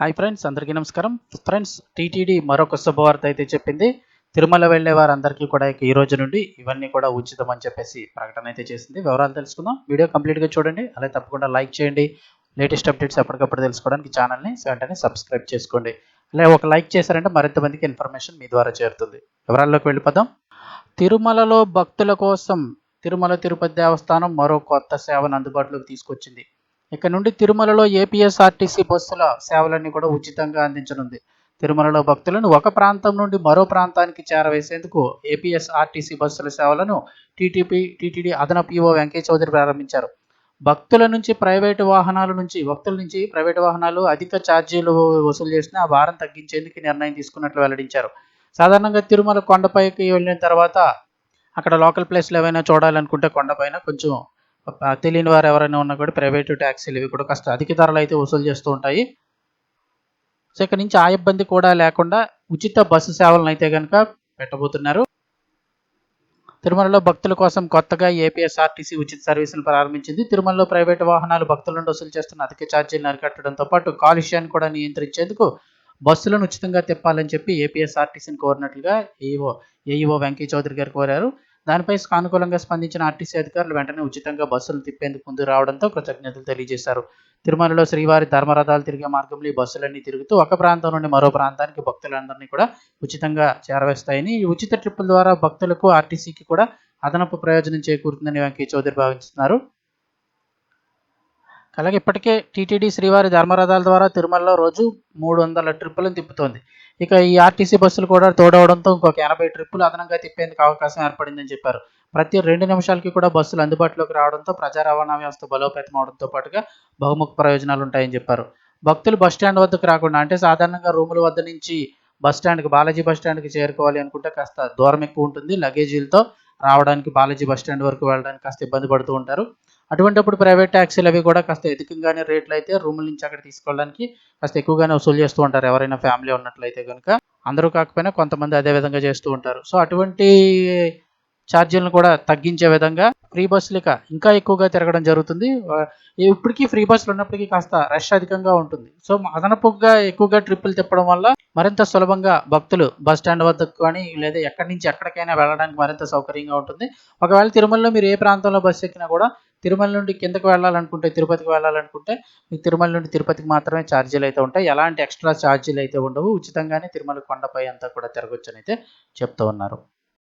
Hi friends అందరికీ నమస్కారం. Friends TTD మరొక శుభవార్త అయితే చెప్పింది. తిరుమల వెళ్ళే వారందరికీ కూడా ఈ రోజు నుండి ఇవన్నీ కూడా ఉచితం అని చెప్పేసి ప్రకటన అయితే చేసింది. వివరాలు తెలుసుకుందాం. వీడియో కంప్లీట్గా చూడండి. అలాగే తప్పకుండా లైక్ చేయండి. లేటెస్ట్ అప్డేట్స్ ఎప్పటికప్పుడు తెలుసుకోవడానికి ఛానల్ని వెంటనే సబ్స్క్రైబ్ చేసుకోండి. అలాగే ఒక లైక్ చేశారంటే మరింత మందికి ఇన్ఫర్మేషన్ మీ ద్వారా చేరుతుంది. వివరాల్లోకి వెళ్ళిపోదాం. తిరుమలలో భక్తుల కోసం తిరుమల తిరుపతి దేవస్థానం మరో కొత్త సేవను అందుబాటులోకి తీసుకొచ్చింది. ఇక నుండి తిరుమలలో ఏపీఎస్ఆర్టీసీ బస్సుల సేవలన్నీ కూడా ఉచితంగా అందించనుంది. తిరుమలలో భక్తులను ఒక ప్రాంతం నుండి మరో ప్రాంతానికి చేరవేసేందుకు ఏపీఎస్ఆర్టీసీ బస్సుల సేవలను టీటీపీ టీటీడీ అదనపు ఈవో వెంకయ్య చౌదరి ప్రారంభించారు. భక్తుల నుంచి ప్రైవేటు వాహనాల నుంచి భక్తుల నుంచి ప్రైవేటు వాహనాలు అధిక ఛార్జీలు వసూలు చేసిన ఆ భారం తగ్గించేందుకు నిర్ణయం తీసుకున్నట్లు వెల్లడించారు. సాధారణంగా తిరుమల కొండపైకి వెళ్ళిన తర్వాత అక్కడ లోకల్ ప్లేస్లు ఏవైనా చూడాలనుకుంటే కొండపైన కొంచెం తెలియని వారు ఎవరైనా ఉన్నా కూడా ప్రైవేటు ట్యాక్సీలు ఇవి కూడా కాస్త అధిక ధరలు అయితే వసూలు చేస్తూ ఉంటాయి. సో ఇక్కడ నుంచి ఆ ఇబ్బంది కూడా లేకుండా ఉచిత బస్సు సేవలను అయితే కనుక పెట్టబోతున్నారు. తిరుమలలో భక్తుల కోసం కొత్తగా ఏపీఎస్ఆర్టీసీ ఉచిత సర్వీసులు ప్రారంభించింది. తిరుమలలో ప్రైవేటు వాహనాలు భక్తుల నుండి వసూలు చేస్తున్న అధిక ఛార్జీలను అరికట్టడంతో పాటు కాలుష్యాన్ని కూడా నియంత్రించేందుకు బస్సులను ఉచితంగా తిప్పాలని చెప్పి ఏపీఎస్ఆర్టీసీని కోరినట్లుగా ఏఈఓ ఏఈఓ వెంకయ్య చౌదరి గారు కోరారు. దానిపై సానుకూలంగా స్పందించిన ఆర్టీసీ అధికారులు వెంటనే ఉచితంగా బస్సులు తిప్పేందుకు ముందు రావడంతో కృతజ్ఞతలు తెలియజేశారు. తిరుమలలో శ్రీవారి ధర్మరథాలు తిరిగే మార్గంలో ఈ బస్సులన్నీ తిరుగుతూ ఒక ప్రాంతం నుండి మరో ప్రాంతానికి భక్తులందరినీ కూడా ఉచితంగా చేరవేస్తాయని ఈ ఉచిత ట్రిప్పుల ద్వారా భక్తులకు ఆర్టీసీకి కూడా అదనపు ప్రయోజనం చేకూరుతుందని వెంకయ్య చౌదరి భావిస్తున్నారు. అలాగే ఇప్పటికే టీటీడీ శ్రీవారి ధర్మరథాల ద్వారా తిరుమలలో రోజు మూడు వందల ట్రిప్పులను తిప్పుతోంది. ఇక ఈ ఆర్టీసీ బస్సులు కూడా తోడవడంతో ఇంకొక ఎనభై ట్రిప్పులు అదనంగా తిప్పేందుకు అవకాశం ఏర్పడిందని చెప్పారు. ప్రతి రెండు నిమిషాలకి కూడా బస్సులు అందుబాటులోకి రావడంతో ప్రజా రవాణా వ్యవస్థ బలోపేతం అవడంతో పాటుగా బహుముఖ ప్రయోజనాలు ఉంటాయని చెప్పారు. భక్తులు బస్ స్టాండ్ వద్దకు రాకుండా అంటే సాధారణంగా రూముల వద్ద నుంచి బస్ స్టాండ్కి బాలాజీ బస్ స్టాండ్కి చేరుకోవాలి అనుకుంటే కాస్త దూరం ఎక్కువ ఉంటుంది. లగేజీలతో రావడానికి బాలాజీ బస్ స్టాండ్ వరకు వెళ్ళడానికి కాస్త ఇబ్బంది పడుతూ ఉంటారు. అటువంటిప్పుడు ప్రైవేట్ ట్యాక్సీలు అవి కూడా కాస్త ఎదుకంగానే రేట్లు అయితే రూముల నుంచి అక్కడ తీసుకోవడానికి కాస్త ఎక్కువగానే వసూలు చేస్తూ ఉంటారు. ఎవరైనా ఫ్యామిలీ ఉన్నట్లయితే కనుక అందరూ కాకపోయినా కొంతమంది అదే విధంగా చేస్తూ ఉంటారు. సో అటువంటి ఛార్జీలను కూడా తగ్గించే విధంగా ఫ్రీ బస్సులు ఇంకా ఎక్కువగా తిరగడం జరుగుతుంది. ఇప్పటికీ ఫ్రీ బస్సులు ఉన్నప్పటికీ కాస్త రష్ అధికంగా ఉంటుంది. సో అదనపుగా ఎక్కువగా ట్రిప్పులు తిప్పడం వల్ల మరింత సులభంగా భక్తులు బస్ స్టాండ్ వద్దకు కానీ లేదా ఎక్కడి నుంచి ఎక్కడికైనా వెళ్ళడానికి మరింత సౌకర్యంగా ఉంటుంది. ఒకవేళ తిరుమలలో మీరు ఏ ప్రాంతంలో బస్సు ఎక్కినా కూడా తిరుమల నుండి కిందకు వెళ్ళాలనుకుంటే తిరుపతికి వెళ్ళాలనుకుంటే మీకు తిరుమల నుండి తిరుపతికి మాత్రమే ఛార్జీలు అయితే ఉంటాయి. ఎలాంటి ఎక్స్ట్రా ఛార్జీలు అయితే ఉండవు. ఉచితంగానే తిరుమల కొండపై అంతా కూడా తిరగొచ్చని అయితే చెప్తూ ఉన్నారు.